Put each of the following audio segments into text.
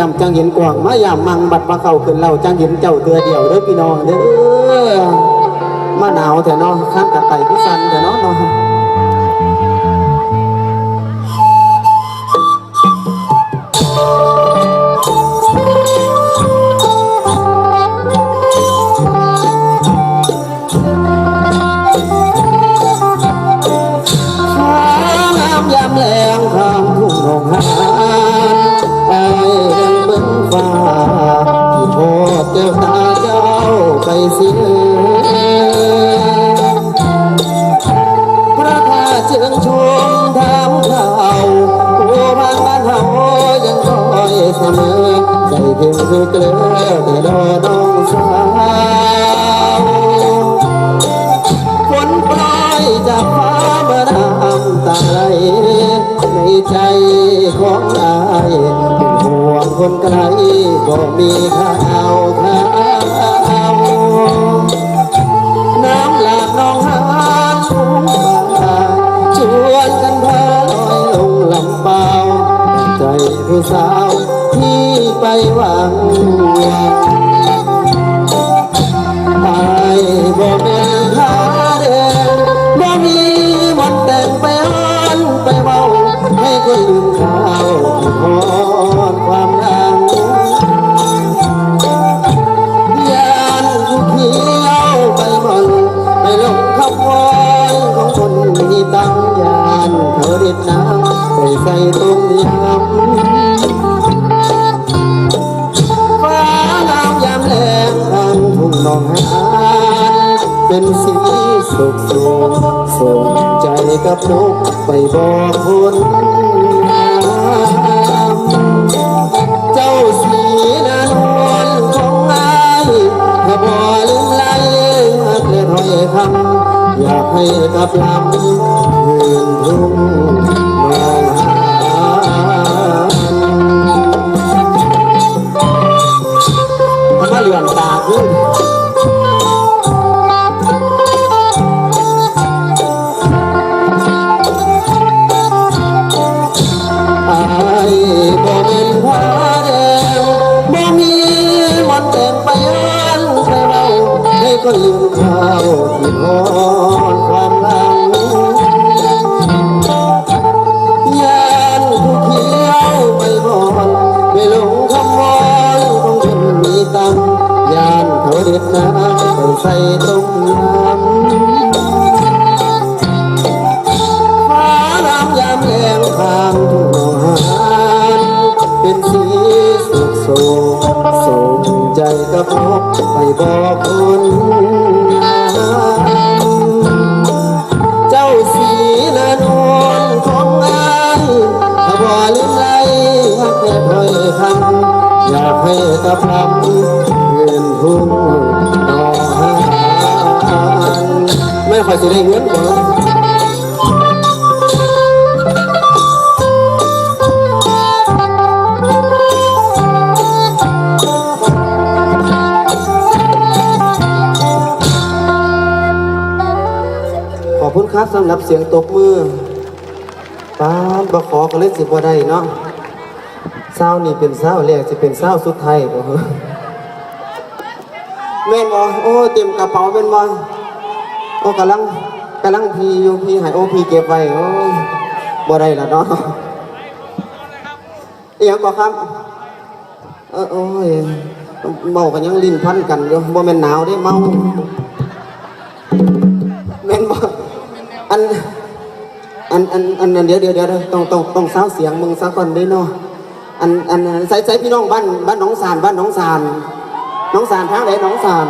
ลำจังเห็นกว่างมายามมังบัดมาเข้าขึ้นเราจังเห็นเจ้าเตือเดียวเด้อพี่น้องเด้อมาหนาวแต่เนาะข้ามกับไต่พิสันแต่เนาะเนาะฟ้างยามแรงข้ามทุ่งหงหา สียพระธาตุเชิงชมทำข่าวผู้บ้านบ้านเฮายังคอยเสมอใจเพียงคือเกลือแต่ดอน้องสาวฝนปล่อยจากฟ้าเมื่อน้ำตาไหลในใจของอายเป็นห่วงคนไกลก็มีข่าวข่า ผู้สาวที่ไปหวังไอ้บ่แม่นพาเดินบ่มีมันแต่งไปอ้อนไปเว้าให้คนลืมข่าวหอดความหลังยานผู้เขียวไปมันไปลงคำวอนของคนมีตังยานเขาเด็ดน้ำไปใส่ต้มยำ ทุ่งหนองหานเป็นสีสุขสูงส่งใจกับนกไปบอกคนเจ้าสีนานวลของไอ้ถ้าบ่ลืมลหักและถ้อยคำอยากให้กับลำคืนทุ่ง ก็ลืมข้าวที่พอนความหลังยานผู้เขียวไปบอนไปหลงคำวอนของคนมีตังยานเขาเด็ดน้ำใส่ต้ม ให้กับลำเงินทุ่งนองหานไม่ค่อยสิได้เงินบ่ขอบคุณครับสำหรับเสียงตบมือป้าบขอก็เลยสิบ่ได้เนาะ เศร้านี่เป็นเศร้าแรกสิเป็นเศร้าสุดท้ายบ่เหรอแม่นบ่โอ้เต็มกระเป๋าแม่นบ่โอ้กำลังกำลังพีอยู่พีให้โอ้พีเก็บไว้โอ้บ่ได้ละเนาะเอียงบ่ครับ เออโอ้ยเมากันยังลิ้นพันกันอยู่บ่แม่นหนาวเด้เมาแม่นบ่อันอันอันอันเดี๋ยวเดี๋ยวเดี๋ยวต้องต้องต้องสาเสียงมึงสักก่อนเด้เนาะ อันอันใส่ใส่พี่น้องบ้านบ้านหนองสานบ้านหนองสานหนองสานทางไหนหนองสาน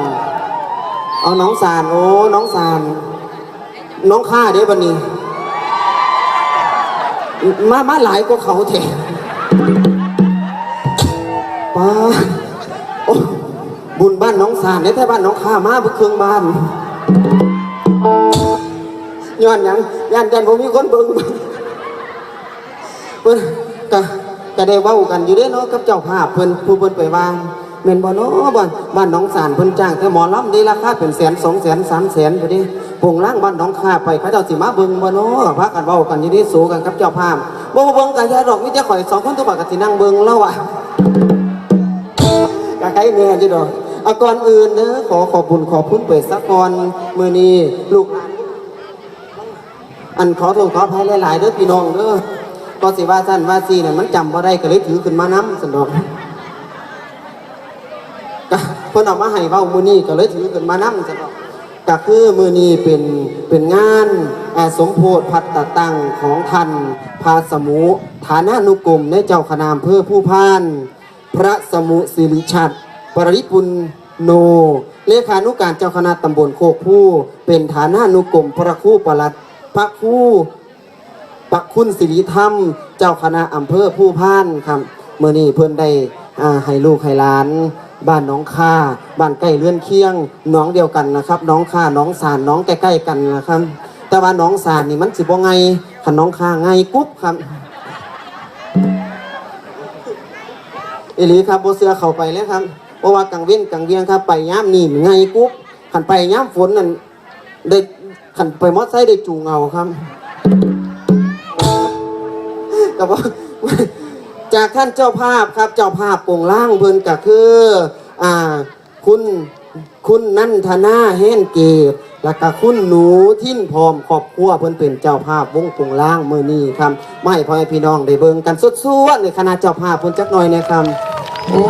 เอาหนองสานโอ้หนองสานน้องข้าเด้บันนี้ มามาหลายกว่าเขาเถอะป้าโอ้บุญบ้านหน้องสานเนี่ยแต่บ้านหน้องข้ามาบุเครื่องบ้านย้อนยังย่านกันผมมีคนเบิ่งเพิ่นก็ ก็ได้เว้ากันอยู่เด้เนาะกับเจ้าภาพเพิ่นผู้เพิ่นไปวางแม่นบ่เนาะบ้านบ้านหนองสานเพิ่นจ้างแต่หมอลำนี่ราคาเป็นแสนสองแสนสามแสนอยู่ดิปงล่างบ้านหนองคาไปเขาเจ้าสิมาเบิ่งบ่เนาะพากันเว้ากันอยู่ดิสู้กันกับเจ้าภาพบ่เบิ่งกันยาดอกมีแต่ข่อยสองคนตัวบักก็สินั่งเบิ่งแล้วอะใครแน่จิดอกอาก่อนอื่นเนอะขอขอบุญขอบคุณเปิดสักก่อนมือนี้ลูกอันขอโทษขออภัยหลายๆเด้อพี่น้องเด้อ ก็สิว่าสั้นว่าซีเนี่ยมันจำบ่ได้ก็เลยถือขึ้นมาน้ำสันดอกเพิ่นเอามาให้เว้ามือนี้ก็เลยถือขึ้นมาน้ำสันดอกก็คือมือนี้เป็นเป็นงานอ่าสมโพธิพัตตตังของท่านพาสมุฐานานุกรมในเจ้าคณะอำเภอผู้พาน พระสมุสิริชัดปริปุณโน เลขานุการเจ้าคณะตำบลโคกผู้ เป็นฐานานุกรมพระคู่ประลัดพระคู่ ปักคุณสิริธรรม เจ้าคณะอำเภอผู้พานครับเมื่อนี้เพื่อนได้ให้ลูกให้หลาน บ้านน้องค่า บ้านใกล้เลื่อนเคียงน้องเดียวกันนะครับ น้องค่าน้องสานหน้องใกล้ๆกันนะครับ แต่ว่าน้องสานนี่มันสิบ่ไงขันน้องค่าไงกุ๊บครับเอหลีครับโบเสือเข้าไปเลยครับเพราะว่ากังเว้นกังเวียงครับ ไปย่ามนี่ไงกุ๊บขันไปย่ามฝนนั่นได้ขันไปมอไซค์ได้จูงเอาครับ ก็บอกจากท่านเจ้าภาพครับเจ้าภาพโป่งล่างเพิ่นก็คืออ่าคุณคุณนันทนาแห้นเกตแล้วก็คุณหนูทิ้นพร้อมครอบครัวเพิ่นเป็นเจ้าภาพวงโป่งล่างมือนี้ครับไม่พ่อให้พี่น้องได้เบิ่งกันสุดๆในคณะเจ้าภาพเพิ่นจักหน่อยนะครับโอ้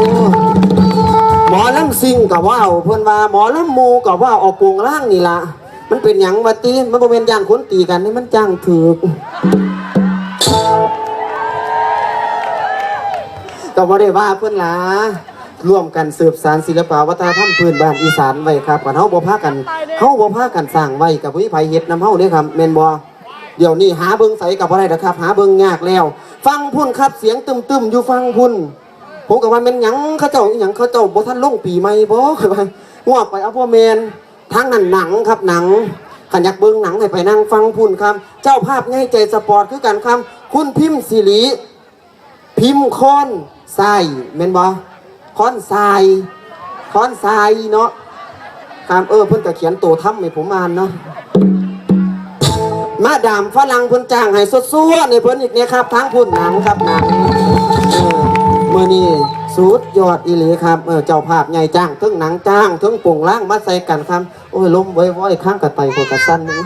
หมอลำซิงกับว่าเพิ่นว่าหมอลำมูกับว่าวเอาโปงล่างนี่ละมันเป็นหยังวะตีมันบ่เป็นย่านคนตีกันนี่มันจ้างถือ กก็บ่ได้ว่าเพื่อนล่ะร่วมกันสืบสานศิลปวัฒนธรรมพื้นบ้านอีสานไว้ครับกันเฮาบ่พากันเฮาบ่พากันสร้างไว้กับวิไผเฮ็ดนํเฮาเด้ครับแม่นบ่เดี๋ยวนี้หาเบิ่งใสกับบ่ได้ดอกครับ หาเบิ่งยากแล้ว ฟังพุ่นครับเสียงตึมๆอยู่ฟังพุ่นผมก็ว่าแม่นหยังเขาเจ้าอีหยังเขาเจ้าบ่ทันลงปีใหม่บ่คือว่างอกไปเอาพ่อแม่นทางนั้นหนังครับหนังขันอยากเบิ่งหนังให้ไปนั่งฟังพุ่นครับ เจ้าภาพง่ายใจสปอร์ตคือกันครับ คุณพิมพ์สิริพิมพ์ค้อน ทรายแม่นบ่ค้อนทรายค้อนทรายเนาะครับเออเพิ่นก็เขียนโตัวทำให้ผมอ่านเนาะมาดามฝรั่งเพิ่นจ้างให้สดๆในเพิ่นอีกเนี่ยครับทั้งพุ่นหนังครับหนังเออมื้อนี้สุดยอดอีหลีครับเออเจ้าภาพใหญ่จ้างทั้งหนังจ้างทั้งโป่งล่างมาใส่กันครับโอ้ยล้มไว้ๆข้างกระไตคนกระสั้นนึ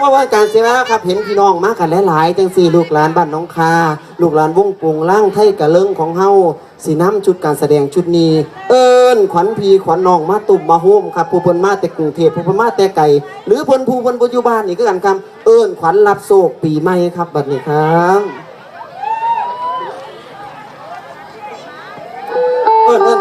เพราะว่าการเสียแล้วครับเห็นพี่น้องมากันหลายๆจังสี่ลูกหลานบ้านน้องคา ลูกหลานวงปงล่างไทยกะเลิงของเฮาสีน้ำชุดการแสดงชุดนี้ เอิญขวัญพีขวัญน้องมาตุ่มมาโฮมครับผู้พนมาแต่กรุงเทพผู้พิ่นมาแต่ไกลหรือพนผู้พนปัจจุบันนี่ก็กันครับเอิญขวัญรับโศกปีใหม่ครับบัดนี้ครับเอิญเอิญ